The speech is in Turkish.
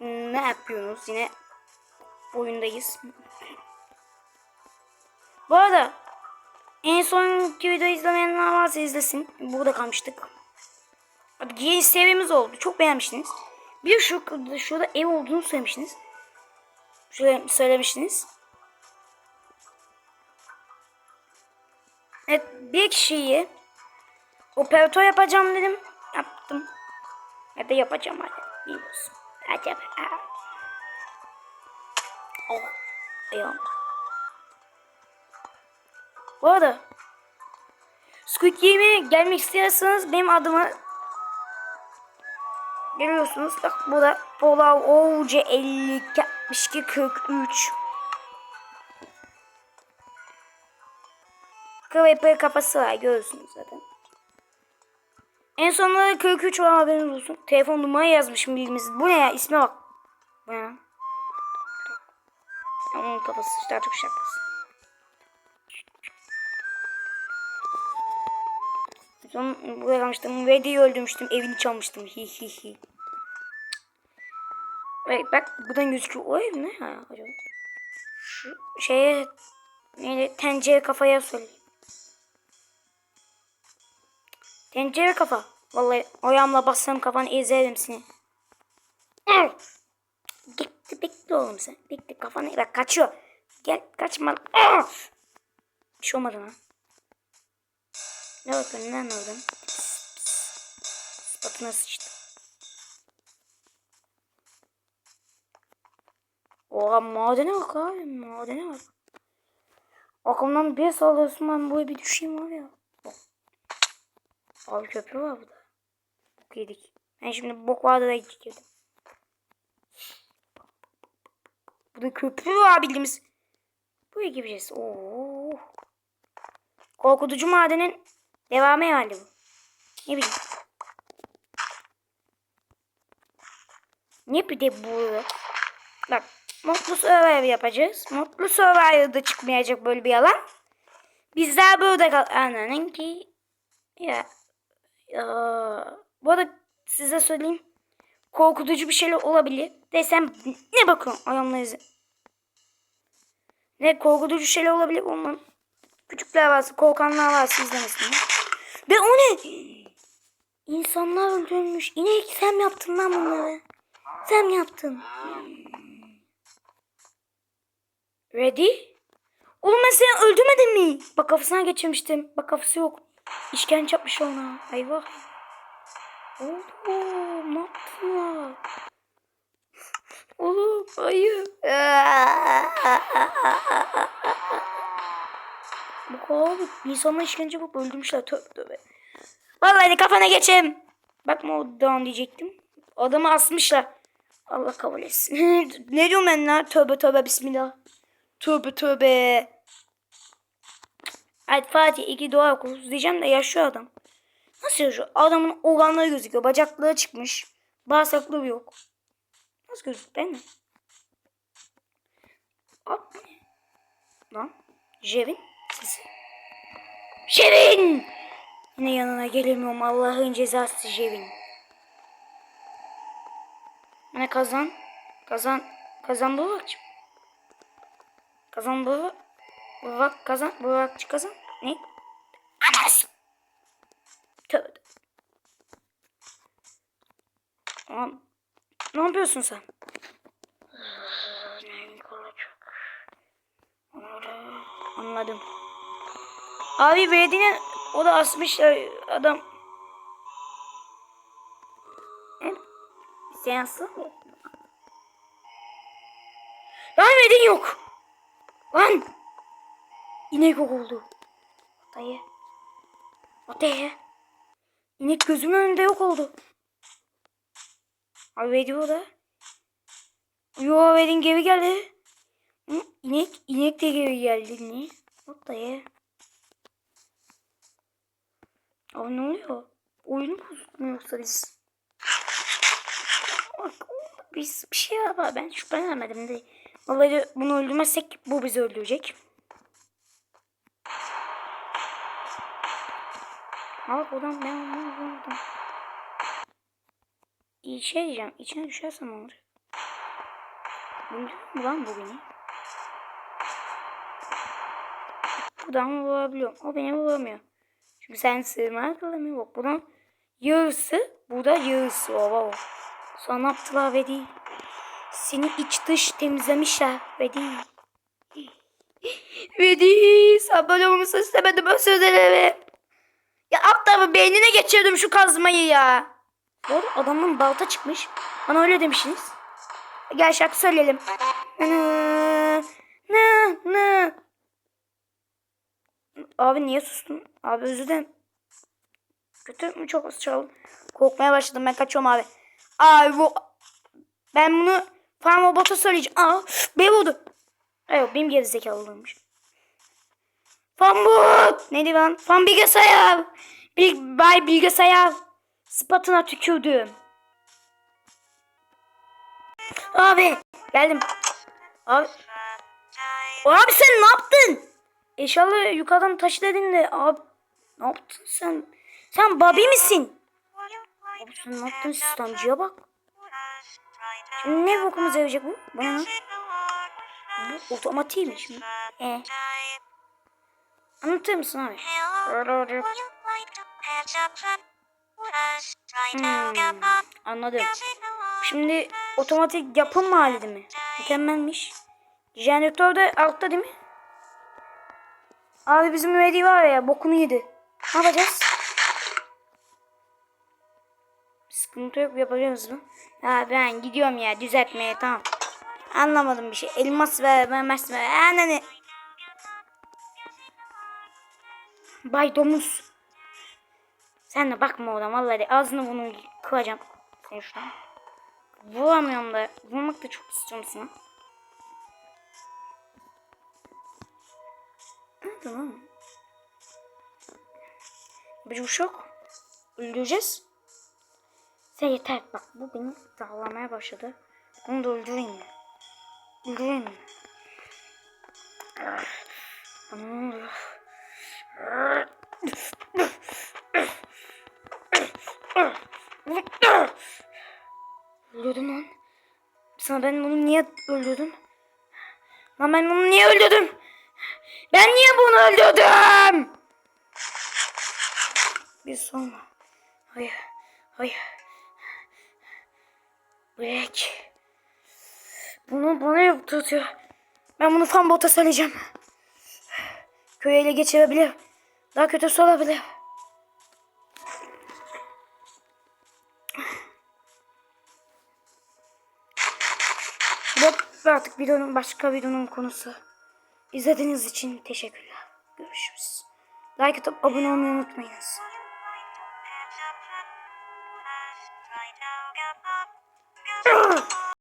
ne yapıyorsunuz? Yine oyundayız. Bu arada en sonki videoyu izlemeyenler varsa izlesin. Burada kalmıştık. Abi yeni oldu. Çok beğenmiştiniz. Bir şu, şurada ev olduğunu söylemiştiniz. Şöyle söylemiştiniz. Evet bir kişiyi operatör yapacağım dedim. Yaptım. Ya da yapacağım hadi. Biliyorsun. Acaba. Oh. Ayağım. Bu arada Squid Game'e gelmek istiyorsanız benim adıma görüyorsunuz. Bak bu da Pola OC 52 62 43 KVP kafası var görüyorsunuz zaten. En sonunda 43 var haberiniz olsun. Telefon numarayı yazmışım bildiğimiz. Bu ne ya isme bak. Bu ne ya? Onun kafası işte artık şapkası. Son buraya kalmıştım. Vedi'yi öldürmüştüm. Evini çalmıştım. Hi hi hi. Bak, bak buradan gözüküyor. O ev ne ya acaba? Şu şeye neydi? Tencere kafaya söyleyeyim. Tencere kafa. Vallahi ayağımla bassam kafanı ezerim seni. Gitti bekle oğlum sen. Bekle kafanı bak kaçıyor. Gel kaçma. Bir şey olmadı lan. Ne bakın ne anladım. Spatına sıçtı. Oha madene bak abi madene bak. Aklımdan bir sallıyorsun ben böyle bir düşeyim var ya. Abi köprü var burada. Bok yedik. Ben şimdi bok vardı da girdim. Burada köprü var bildiğimiz. Buraya gireceğiz. Oo. Korkutucu madenin devamı herhalde bu. Ne bileyim. Ne bir de bu? Bak Mutlu Survivor yapacağız. Mutlu Survivor'da çıkmayacak böyle bir yalan. Bizler burada kal... Ananın ki... Ya... Bu arada size söyleyeyim. Korkutucu bir şeyler olabilir. Desem ne bakın ayağımlarınızı. Ne korkutucu şeyler olabilir olmam. Küçükler varsa korkanlar varsa izlemesin. Ve o ne? İnsanlar öldürmüş. İnek sen yaptın lan bunları? Sen yaptın? Ready? Oğlum ben seni öldürmedim mi? Bak kafasına geçirmiştim. Bak kafası yok. İşkence yapmış ona. Eyvah. Oğlum ne yaptılar? Oğlum hayır. Bu kadar insanlar işkence yapıp öldürmüşler. Tövbe tövbe. Vallahi kafana geçeyim. Bakma o down diyecektim. Adamı asmışlar. Allah kabul etsin. ne diyorum ben lan? Tövbe tövbe bismillah. Tövbe tövbe. Hadi Fatih iki dua okuluz diyeceğim de yaşıyor adam. Nasıl yaşıyor? Adamın organları gözüküyor. Bacakları çıkmış. Bağırsaklığı yok. Nasıl gözüküyor değil mi? Hop. Lan. Jevin sesi. Jevin! Yine yanına gelemiyorum. Allah'ın cezası Jevin. Ne kazan? Kazan. Kazan bakçı. Kazan bu. Bu bak kazan. Bu bakçı kazan. Ne? Anas. Tövbe. Ne yapıyorsun sen? Olacak. Anladım. Abi belediyenin o da asmış e, adam. Seansı mı? Lan yok. Lan. İnek oldu. Dayı. Dayı. İnek gözümün önünde yok oldu. Abi video da. Yo Vedin geri geldi. Hı, inek, inek de geri geldi. Ne? The hell? Abi ne oluyor? Oyunu bozuk mu biz? Bak, biz bir şey var. Ben şüphelenemedim de. Vallahi bunu öldürmezsek bu bizi öldürecek. Al oradan ben onu vurdum. İyi şey diyeceğim. İçine düşersem olur. Vuruyor mu lan bu? Buradan vurabiliyorum. O beni vuramıyor. Çünkü sen sığma kılamıyor. Bak buradan yarısı. Burada yarısı. Ova o. Sonra ne yaptılar ve değil. Seni iç dış temizlemişler ve değil. Ve değil. Abone olmasını istemedim. Özür dilerim. Ya aptalın beynine geçirdim şu kazmayı ya. Bu arada adamın balta çıkmış. Bana öyle demişsiniz. Gel şarkı söyleyelim. Ne ne. Abi niye sustun? Abi özür dilerim. Kötü mü çok az çaldım. Korkmaya başladım ben kaçıyorum abi. Abi bu ben bunu farm robota söyleyeceğim. Aa beni vurdu. Yok benim gerizekalılığımmış. Fambut. Ne diyor lan? Fan bilgisayar. Bil, bay bilgisayar. Spatına tükürdüm. Abi geldim. Abi. Abi sen ne yaptın? İnşallah yukarıdan taş dedin de abi ne yaptın sen? Sen babi misin? Abi sen ne yaptın sistemciye bak. Şimdi ne bokumuz verecek bu? Bana? Bu otomatikmiş mi? E. Anlatır mısın abi? Hmm, anladım. Şimdi otomatik yapım halinde mi? Mükemmelmiş. Jeneratör de altta değil mi? Abi bizim müvedi var ya bokunu yedi. Ne yapacağız? Sıkıntı yok yapacağız mı? Ya ben gidiyorum ya düzeltmeye tamam. Anlamadım bir şey. Elmas ver, vermez ver. Anne. Bay domuz. Sen de bakma oradan vallahi ağzını bunu kıracağım. Seni şuradan. Vuramıyorum da. Vurmak da çok istiyorum sana. Ne tamam. Bir yok. Öldüreceğiz. Sen yeter bak bu beni dağlamaya başladı. Onu da öldüreyim mi? Öldüreyim mi? Bana? Öldürdüm lan. Sana ben bunu niye öldürdüm? Lan ben bunu niye öldürdüm? Ben niye bunu öldürdüm? Bir sonra. Hayır. Hayır. Bırak. Bunu bana yaptırtıyor. Ben bunu fan bota söyleyeceğim. Köyü ele geçirebilir. Daha kötüsü olabilir. Bu artık videonun başka videonun konusu. İzlediğiniz için teşekkürler. Görüşürüz. Like atıp abone olmayı unutmayınız.